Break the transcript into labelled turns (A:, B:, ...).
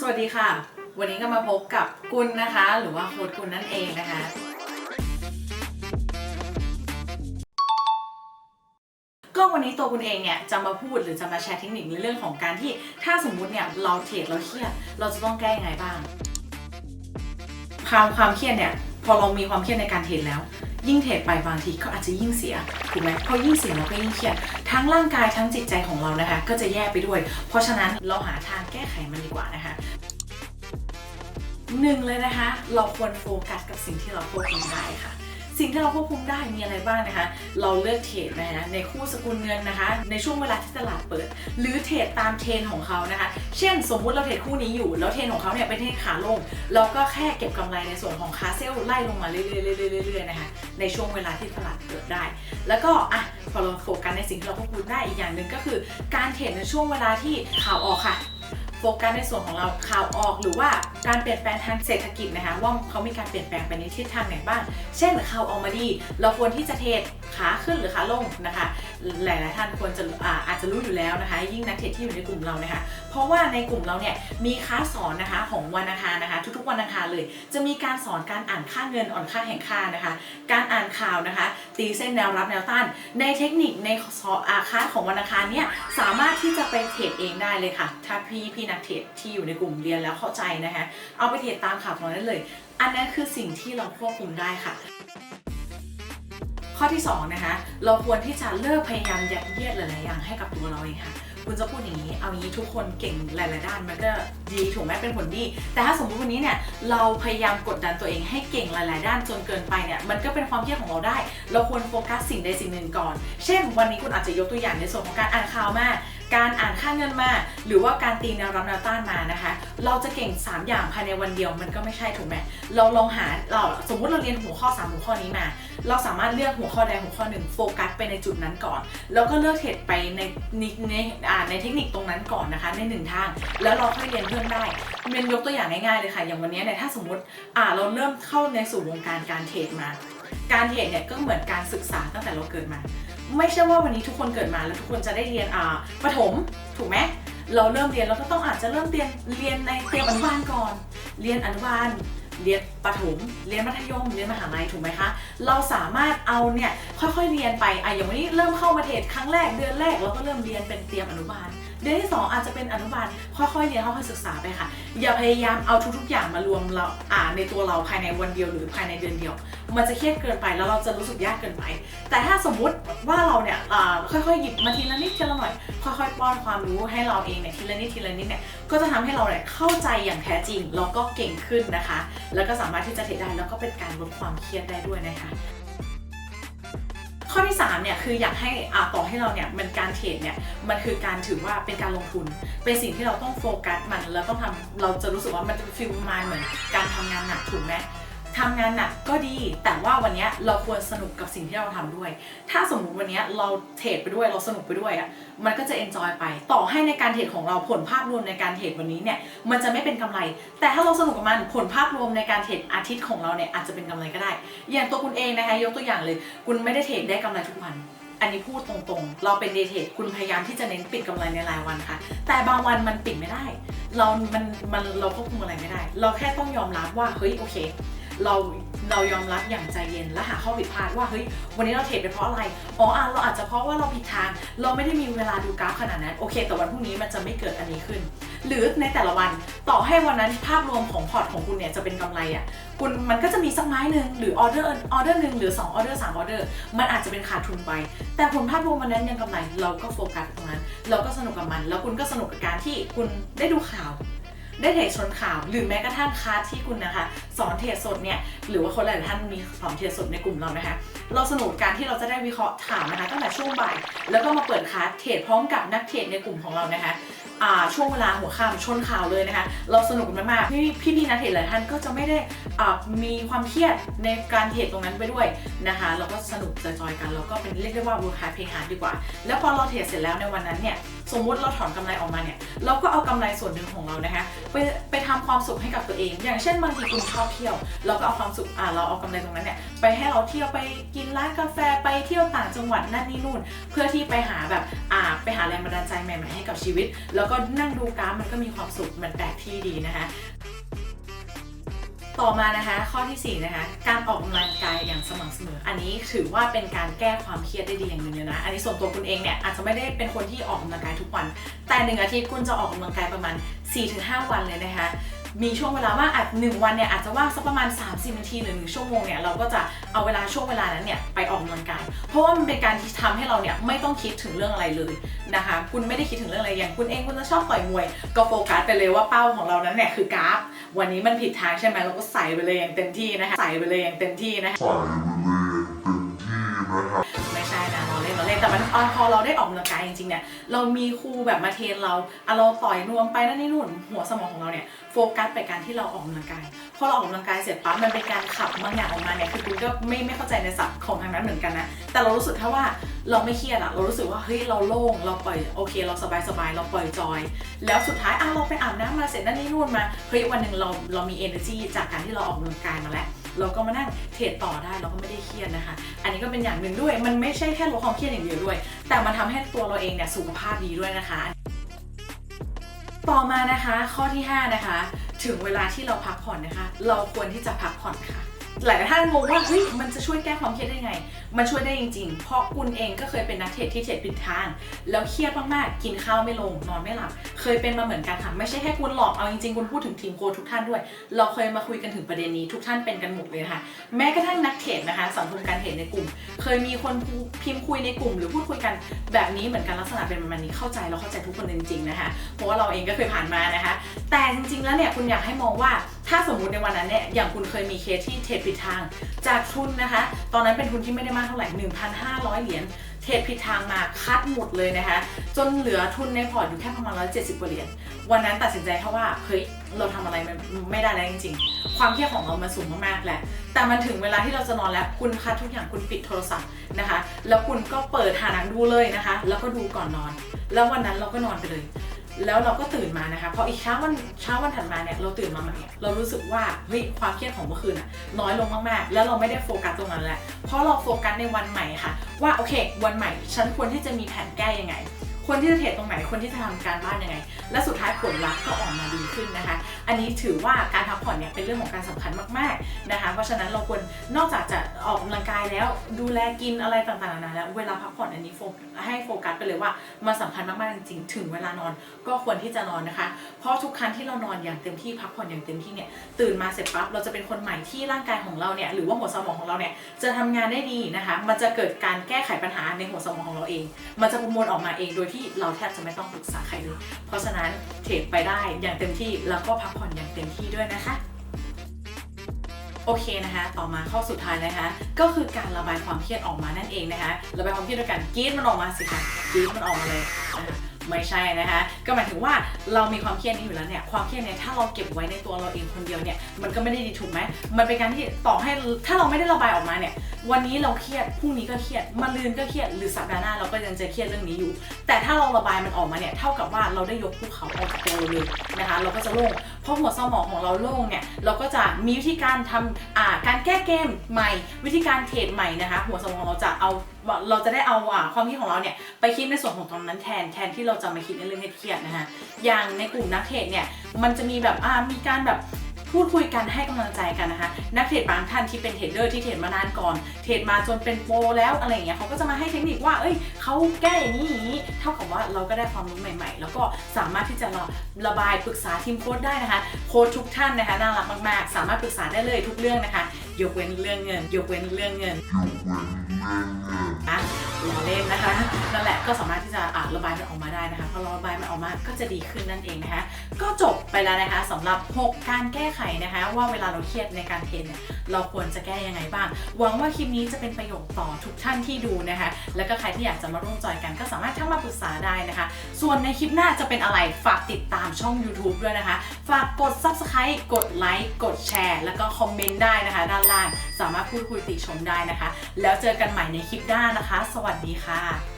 A: สวัสดีค่ะ วันนี้ก็มาพบกับกุลนะคะ หรือว่าโค้ดกุลนั่นเองนะคะ ก็วันนี้ตัวคุณเองเนี่ยจะมาพูดหรือจะมาแชร์เทคนิคในเรื่องของการที่ถ้าสมมุติเนี่ยเราเทรดเราเครียดเราจะต้องแก้ยังไงบ้างความความเครียดเนี่ยพอเรามีความเครียดในการเทรดแล้ว ยิ่งเทรดไปบางทีก็อาจจะยิ่งเสียถูกไหมพอยิ่งเสียเราก็ยิ่งเครียดทั้งร่างกายทั้งจิตใจของเรานะคะ ก็จะแย่ไปด้วย เพราะฉะนั้นเราหาทางแก้ไขมันดีกว่านะคะหนึ่งเลยนะคะ เราควรโฟกัสกับสิ่งที่เราควบคุมได้ค่ะ สิ่งที่เราควบคุมได้มีอะไรบ้างนะคะ เราเลือกเทรดนะคะในคู่สกุลเงินนะคะ ในช่วงเวลาที่ตลาดเปิด หรือเทรดตามเทรนของเขานะคะ เช่น สมมุติเราเทรดคู่นี้อยู่ แล้วเทรนของเขาเนี่ยเป็นเทรนขาลง เราก็แค่เก็บกำไรในส่วนของคาเซลไล่ลงมาเรื่อยๆเรื่อยๆนะคะในช่วงเวลาที่ตลาดเปิดได้ แล้วก็อะพอเราโฟกัสในสิ่งที่เราควบคุมได้อีกอย่างหนึ่งก็คือ การเทรดในช่วงเวลาที่ข่าวออกค่ะ โฟกัสในส่วนของเราข่าวออกหรือว่าการเปลี่ยนแปลงทางเศรษฐกิจนะคะว่าเขามีการเปลี่ยนแปลงไปในทิศทางไหนบ้าง เช่นข่าวออกมาดี เราควรที่จะเทรด ขาขึ้นหรือขาลงนะคะ หลายๆท่านควรจะอาอาจจะรู้อยู่แล้วนะคะ ยิ่งนักเทรดที่อยู่ในกลุ่มเรานะคะ เพราะว่าในกลุ่มเราเนี่ยมีคลาสสอนนะคะของวันอังคารนะคะ ทุกๆวันอังคารเลย จะมีการสอนการอ่านค่าเงินอ่อนค่าแห่งค่านะคะ การอ่านข่าวนะคะ ตีเส้นแนวรับแนวต้าน ในเทคนิคในสอนอาคาของวันอังคารเนี่ยสามารถที่จะไปเทรดเองได้เลยค่ะ ถ้าพี่พี่นักเทรดที่อยู่ในกลุ่มเรียนแล้วเข้าใจนะคะ เอาไปเทรดตามข่าวของเราได้เลย อันนั้นคือสิ่งที่เราควบคุมได้ค่ะ ข้อที่2นะคะเราควรที่จะเลิกพยายามยัดเยียดหลายๆอย่างให้กับตัวเราเองค่ะคุณจะพูดอย่างนี้ เอางี้ทุกคนเก่งหลาย ๆ ด้านมันก็ดีถูกไหมเป็นผลดี แต่ถ้าสมมติวันนี้เนี่ยเราพยายามกดดันตัวเองให้เก่งหลาย ๆ ด้านจนเกินไปเนี่ยมันก็เป็นความเครียดของเราได้ เราควรโฟกัสสิ่งใดสิ่งหนึ่งก่อน เช่น วันนี้คุณอาจจะยกตัวอย่างในส่วนของการอ่านข่าวมา การอ่านค่าเงินมา หรือว่าการตีแนวรับแนวต้านมานะคะ เราจะเก่ง 3 อย่างภายในวันเดียวมันก็ไม่ใช่ถูกไหมเราลองหาเราสมมุติเราเรียนหัวข้อ 3 หัวข้อนี้มา เราสามารถเลือกหัวข้อใดหัวข้อหนึ่งโฟกัสไปในจุดนั้นก่อน แล้วก็เลือกเทรดไปในในในอ่าในเทคนิคตรงนั้นก่อนนะคะ ในหนึ่งทาง แล้วเราค่อยเรียนเพิ่มได้เป็นยกตัวอย่างง่ายๆเลยค่ะ อย่างวันนี้เนี่ยถ้าสมมติอ่าเราเริ่มเข้าในสู่วงการการเทรดมา การเทรดเนี่ยก็เหมือนการศึกษาตั้งแต่เราเกิดมา ไม่ใช่ว่าวันนี้ทุกคนเกิดมาแล้วทุกคนจะได้เรียนอ่าประถมถูกไหมเราเริ่มเรียนเราก็ต้องอาจจะเริ่มเรียนเรียนในเตรียมอนุบาลก่อน เรียนอนุบาลเรียนประถม เรียนมัธยม เรียนมหาลัยถูกไหมคะ เราสามารถเอาเนี่ยค่อยๆเรียนไปอะอย่างวันนี้เริ่มเข้ามาเทรดครั้งแรกเดือนแรกเราก็เริ่มเรียนเป็นเตรียมอนุบาล เดือนที่สองอาจจะเป็นอนุบาลค่อยๆเรียนค่อยๆศึกษาไปค่ะ อย่าพยายามเอาทุกๆอย่างมารวมเราอ่านในตัวเราภายในวันเดียวหรือภายในเดือนเดียว มันจะเครียดเกินไปแล้วเราจะรู้สึกยากเกินไป แต่ถ้าสมมุติว่าเราเนี่ยค่อยๆหยิบมาทีละนิดทีละหน่อย ค่อยๆป้อนความรู้ให้เราเองเนี่ยทีละนิดทีละนิดเนี่ยก็จะทำให้เราเนี่ยเข้าใจอย่างแท้จริงแล้วก็เก่งขึ้นนะคะ แล้วก็สามารถที่จะเทรดได้แล้วก็เป็นการลดความเครียดได้ด้วยนะคะ ข้อที่3เนี่ยคืออยากให้อาต่อให้เราเนี่ยมันการเทรดเนี่ยมันคือการถือว่าเป็นการลงทุน เป็นสิ่งที่เราต้องโฟกัสมันแล้วต้องทำเราจะรู้สึกว่ามันจะฟีลประมาณเหมือนการทำงานหนักถูกไหม ทำงานหนักก็ดี แต่ว่าวันนี้เราควรสนุกกับสิ่งที่เราทำด้วย ถ้าสมมุติวันนี้เราเทรดไปด้วยเราสนุกไปด้วยอะมันก็จะเอนจอยไป ต่อให้ในการเทรดของเราผลภาพรวมในการเทรดวันนี้เนี่ยมันจะไม่เป็นกำไร แต่ถ้าเราสนุกกับมันผลภาพรวมในการเทรดอาทิตย์ของเราเนี่ยอาจจะเป็นกำไรก็ได้ อย่างตัวคุณเองนะคะยกตัวอย่างเลย คุณไม่ได้เทรดได้กำไรทุกวันอันนี้พูดตรงๆ เราเป็นเดย์เทรดคุณพยายามที่จะเน้นปิดกำไรในรายวันค่ะ แต่บางวันมันปิดไม่ได้ เรา มัน มัน เราควบคุมอะไรไม่ได้ เราแค่ต้องยอมรับว่า เฮ้ย โอเค เราเรายอมรับอย่างใจเย็นและหาข้อผิดพลาดว่าเฮ้ยวันนี้เราเทรดไปเพราะอะไรอ๋ออะเราอาจจะเพราะว่าเราผิดทาง เราไม่ได้มีเวลาดูกราฟขนาดนั้นโอเค แต่วันพรุ่งนี้มันจะไม่เกิดอันนี้ขึ้น หรือในแต่ละวันต่อให้วันนั้นภาพรวมของพอร์ตของคุณเนี่ยจะเป็นกำไรอะคุณมันก็จะมีสักไม้หนึ่งหรือออเดอร์ออเดอร์หนึ่งหรือ2ออเดอร์สามออเดอร์มันอาจจะเป็นขาดทุนไป แต่ผลภาพรวมวันนั้นยังกำไรเราก็โฟกัสตรงนั้น เราก็สนุกกับมัน แล้วคุณก็สนุกกับการที่คุณได้ดูข่าว ได้เทรดชนข่าวหรือแม้กระทั่งคลาสที่คุณนะคะ สอนเทรดสดเนี่ยหรือว่าคนหลายท่านมีสอนเทรดสดในกลุ่มเรานะคะ เราสนุกการที่เราจะได้วิเคราะห์ข่าวนะคะตั้งแต่ช่วงบ่าย แล้วก็มาเปิดคลาสเทรดพร้อมกับนักเทรดในกลุ่มของเรานะคะอ่าช่วงเวลาหัวค่ำชนข่าวเลยนะคะ เราสนุกมากๆพี่พี่พี่นักเทรดหลายท่านก็จะไม่ได้อ่ามีความเครียดในการเทรดตรงนั้นไปด้วยนะคะเราก็สนุกจอยๆกันแล้วก็เป็นเรียกได้ว่า work hard play hard ดีกว่า แล้วพอเราเทรดเสร็จแล้วในวันนั้นเนี่ย สมมุติเราถอนกำไรออกมาเนี่ยเราก็เอากำไรส่วนหนึ่งของเรานะคะไปไปทำความสุขให้กับตัวเอง อย่างเช่นบางทีคุณชอบเที่ยว เราก็เอาความสุขอ่าเราเอากำไรตรงนั้นเนี่ยไปให้เราเที่ยวไปกินร้านกาแฟไปเที่ยวต่างจังหวัดนั่นนี่นู่น เพื่อที่ไปหาแบบอ่าไปหาแรงบันดาลใจใหม่ๆให้กับชีวิต แล้วก็นั่งดูกราฟมันก็มีความสุขมันแปลกที่ดีนะคะ ต่อมานะคะ ข้อทีสี่ 4 นะคะ การออกกำลังกายอย่างสม่ำเสมอ อันนี้ถือว่าเป็นการแก้ความเครียดได้ดีอย่างหนึ่งเลยนะ อันนี้ส่วนตัวคุณเองเนี่ยอาจจะไม่ได้เป็นคนที่ออกกำลังกายทุกวัน แต่หนึ่งอาทิตย์คุณจะออกกำลังกายประมาณ 4-5 วันเลยนะคะมีช่วงเวลาว่างอาจหนึ่งวันเนี่ยอาจจะว่างสักประมาณ 30นาทีหรือหนึ่งชั่วโมงเนี่ยเราก็จะเอาเวลาช่วงเวลานั้นเนี่ยไปออกกำลังกาย เพราะว่ามันเป็นการที่ทำให้เราเนี่ยไม่ต้องคิดถึงเรื่องอะไรเลยนะคะ คุณไม่ได้คิดถึงเรื่องอะไรอย่างคุณเองคุณจะชอบต่อยมวย ก็โฟกัสไปเลยว่าเป้าของเรานั้นเนี่ยคือกราฟ วันนี้มันผิดทางใช่ไหมเราก็ใส่ไปเลยอย่างเต็มที่นะคะใส่ไปเลยอย่างเต็มที่นะคะ
B: ใส่ไปเลยเต็มที่นะคะ
A: แต่มันพอเราได้ออกกำลังกายจริงๆเนี่ยเรามีครูแบบมาเทรนเราอะเราต่อยนวมไปนั่นนี่นู่นหัวสมองของเราเนี่ยโฟกัสไปการที่เราออกกำลังกายพอเราออกกำลังกายเสร็จปั๊บมันเป็นการขับบางอย่างออกมาเนี่ยคือคุณก็ไม่ไม่เข้าใจในศัพท์ของทางนั้นเหมือนกันนะแต่เรารู้สึกแค่ว่าเราไม่เครียดอะเรารู้สึกว่าเฮ้ยเราโล่งเราปล่อยโอเค เราสบายสบายเราปล่อยจอย แล้วสุดท้ายอะเราไปอาบน้ำมาเสร็จนั่นนี่นู่นมาเฮ้ยวันหนึ่งเราเรามี energy จากการที่เราออกกำลังกายมาแล้ว เราก็มานั่งเทรดต่อได้เราก็ไม่ได้เครียดนะคะ อันนี้ก็เป็นอย่างหนึ่งด้วย มันไม่ใช่แค่ลดความเครียดอย่างเดียวด้วย แต่มันทำให้ตัวเราเองเนี่ยสุขภาพดีด้วยนะคะ ต่อมานะคะข้อที่ 5 นะคะ ถึงเวลาที่เราพักผ่อนนะคะ เราควรที่จะพักผ่อนค่ะ หลายท่านงงว่าเฮ้ยมันจะช่วยแก้ความเครียดได้ไง มันช่วยได้จริง ๆ เพราะคุณเองก็เคยเป็นนักเทรดที่เทรดผิดทาง แล้วเครียดมากๆ กินข้าวไม่ลง นอนไม่หลับ เคยเป็นมาเหมือนกันค่ะ ไม่ใช่แค่คุณหลอก เอาจริงๆ คุณพูดถึงทีมโค้ทุกท่านด้วย เราเคยมาคุยกันถึงประเด็นนี้ทุกท่านเป็นกันหมดเลยนะคะแม้กระทั่งนักเทรดนะคะ สังคมการเทรดในกลุ่ม เคยมีคนพิมพ์คุยในกลุ่ม หรือพูดคุยกันแบบนี้เหมือนกันลักษณะเป็นประมาณนี้ เข้าใจเราเข้าใจทุกคนจริงๆนะคะ เพราะว่าเราเองก็เคยผ่านมานะคะ แต่จริงๆ แล้วเนี่ยคุณอยากให้มองว่า ถ้าสมมุติในวันนั้นเนี่ยอย่างคุณเคยมีเคสที่เทรดผิดทาง จากทุนนะคะ ตอนนั้นเป็นทุนที่ไม่ได้มากเท่าไหร่ 1,500 เหรียญเทรดผิดทางมาคัดหมดเลยนะคะ จนเหลือทุนในพอร์ตอยู่แค่ประมาณ 170กว่าเหรียญวันนั้นตัดสินใจแค่ว่าเฮ้ยเราทำอะไรมันไม่ได้แล้วจริง ๆ ความเครียดของเรามันสูงมากๆแหละแต่มันถึงเวลาที่เราจะนอนแล้วคุณคัดทุกอย่างคุณปิดโทรศัพท์นะคะ แล้วคุณก็เปิดหาหนังดูเลยนะคะ แล้วก็ดูก่อนนอน แล้ววันนั้นเราก็นอนไปเลย แล้วเราก็ตื่นมานะคะพออีกเช้าวันเช้าวันถัดมาเนี่ยเราตื่นมาใหม่เรารู้สึกว่าเฮ้ยความเครียดของเมื่อคืนอะน้อยลงมากๆ แล้วเราไม่ได้โฟกัสตรงนั้นแหละเพราะเราโฟกัสในวันใหม่ค่ะ ว่าโอเค วันใหม่ฉันควรที่จะมีแผนแก้ยังไง ควรที่จะเทรดตรงไหนควรที่จะทำการบ้านยังไง และสุดท้ายผลลัพธ์ก็ออกมาดีขึ้นนะคะ อันนี้ถือว่าการพักผ่อนเนี่ยเป็นเรื่องของการสำคัญมากๆนะคะ เพราะฉะนั้นเราควรนอกจากจะออกกำลังกายแล้วดูแลกินอะไรต่างๆนานาแล้วเวลาพักผ่อนอันนี้โฟกัสให้โฟกัสไปเลยว่ามันสำคัญมากๆจริงๆถึงเวลานอนก็ควรที่จะนอนนะคะ เพราะทุกครั้งที่เรานอนอย่างเต็มที่พักผ่อนอย่างเต็มที่เนี่ยตื่นมาเสร็จปั๊บเราจะเป็นคนใหม่ที่ร่างกายของเราเนี่ยหรือว่าหัวสมองของเราเนี่ยจะทำงานได้ดีนะคะ มันจะเกิดการแก้ไขปัญหาในหัวสมองของเราเอง มันจะประมวลออกมาเองโดยที่เราแทบจะไม่ต้องปรึกษาใครเลย เพราะฉะนั้นเทรดไปได้อย่างเต็มที่แล้วก็พักผ่อนอย่างเต็มที่ด้วยนะคะโอเคนะคะ ต่อมาข้อสุดท้ายนะคะ ก็คือการระบายความเครียดออกมานั่นเองนะคะ ระบายความเครียดด้วยการกรีดมันออกมาสิคะกรีดมันออกมาเลยนะคะ ไม่ใช่นะคะ ก็หมายถึงว่าเรามีความเครียดนี้อยู่แล้วเนี่ย ความเครียดเนี่ยถ้าเราเก็บไว้ในตัวเราเองคนเดียวเนี่ย มันก็ไม่ได้ดีถูกไหม มันเป็นการที่ต่อให้ถ้าเราไม่ได้ระบายออกมาเนี่ย วันนี้เราเครียด พรุ่งนี้ก็เครียดมะรืนก็เครียด หรือสัปดาห์หน้าเราก็ยังจะเครียดเรื่องนี้อยู่ แต่ถ้าเราระบายมันออกมาเนี่ย เท่ากับว่าเราได้ยกภูเขาออกจากตัวเราเลยนะคะ เราก็จะโล่ง เพราะหัวสมองของเราโล่งเนี่ย เราก็จะมีวิธีการทำอ่าการแก้เกมใหม่ วิธีการเทรดใหม่นะคะ หัวสมองเราจะเอา เราจะได้เอาอ่าความคิดของเราเนี่ยไปคิดในส่วนของตรงนั้นแทน แทนที่เราจะมาคิดในเรื่องเครียดๆนะคะอย่างในกลุ่มนักเทรดเนี่ยมันจะมีแบบอ่ามีการแบบพูดคุยกันให้กำลังใจกันนะคะ นักเทรดบางท่านที่เป็นเทรดเดอร์ที่เทรดมานานก่อน เทรดมาจนเป็นโปรแล้วอะไรอย่างเงี้ยเขาก็จะมาให้เทคนิคว่า เอ้ยเขาแก้อย่างนี้อย่างนี้ เท่ากับว่าเราก็ได้ความรู้ใหม่ ๆ แล้วก็สามารถที่จะระระบายปรึกษาทีมโค้ดได้นะคะ โค้ดทุกท่านนะคะน่ารักมากๆ สามารถปรึกษาได้เลยทุกเรื่องนะคะ ยกเว้นเรื่องเงิน ยกเว้นเรื่องเงิน
B: ยกเว้นเรื่องเงิน
A: นะล้อเล่นนะคะ นั่นแหละก็สามารถที่จะอ่าระบายมันออกมาได้นะคะพอเราระบายมันออกมาก็จะดีขึ้นนั่นเองนะคะก็จบไปแล้วนะคะสำหรับ 6 การแก้ไขนะคะ ว่าเวลาเราเครียดในการเทรนเนี่ยเราควรจะแก้ยังไงบ้าง หวังว่าคลิปนี้จะเป็นประโยชน์ต่อทุกท่านที่ดูนะคะ แล้วก็ใครที่อยากจะมาร่วมจอยกันก็สามารถเข้ามาปรึกษาได้นะคะ ส่วนในคลิปหน้าจะเป็นอะไรฝากติดตามช่อง YouTube ด้วยนะคะ ฝากกด Subscribe กดไลค์กดแชร์แล้วก็คอมเมนต์ได้นะคะ ด้านล่างสามารถพูดคุยติชมได้นะคะ แล้วเจอกันใหม่ในคลิปหน้านะคะ สวัสดีค่ะ